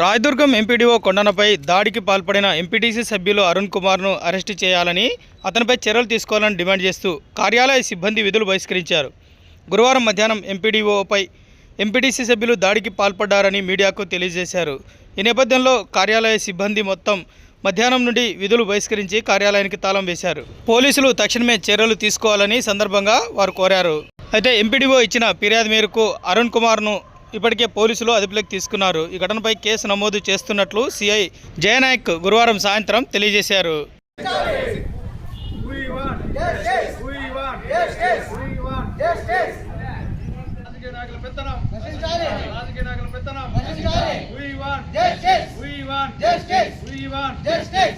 Rayadurgam MPDO కొండనపై దాడికి పాల్పడిన MPTC సభ్యులు అరుణ్ కుమార్ను అరెస్టు చేయాలని అతనిపై చర్యలు తీసుకోవాలని డిమాండ్ చేస్తూ కార్యాలయ సిబ్బంది విధులు బహిష్కరించారు. గురువారం మధ్యాహ్నం ఎంపీడీఓపై ఎంపీటీసీ సభ్యులు దాడికి పాల్పడ్డారని మీడియాకు తెలియజేశారు. ఈ నేపథ్యంలో కార్యాలయ సిబ్బంది మొత్తం మధ్యాహ్నం నుండి విధులు బహిష్కరించి కార్యాలయానికి తాళం వేశారు. పోలీసులు తక్షణమే చర్యలు తీసుకోవాలని సందర్భంగా వారు కోరారు. అయితే ఎంపీడీఓ ఇచ్చిన ఫిర్యాదు మేరకు అరుణ్ కుమార్ను ఇప్పటికే పోలీసులు అదుపులోకి తీసుకున్నారు. ఈ ఘటనపై కేసు నమోదు చేస్తున్నట్లు సిఐ జయనాయక్ గురువారం సాయంత్రం తెలియజేశారు.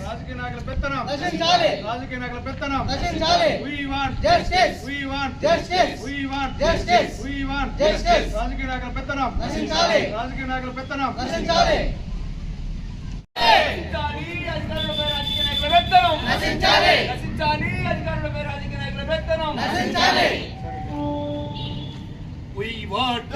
రాజకీయ నాయకుల పెత్తనం నశించాలి. రాజకీయ నాయకుల పెత్తనం నశించాలి. We want Justice. We want Justice. We want Justice. రాజకీయ నాయకుల పెత్తనం నశించాలి. రాజకీయ నాయకుల పెత్తనం నశించాలి. రాజకీయ నాయకుల పెత్తనం నశించాలి. నశించాలి నశించాలి అధికారులపై రాజకీయ నాయకుల పెత్తనం నశించాలి. నశించాలి అధికారులపై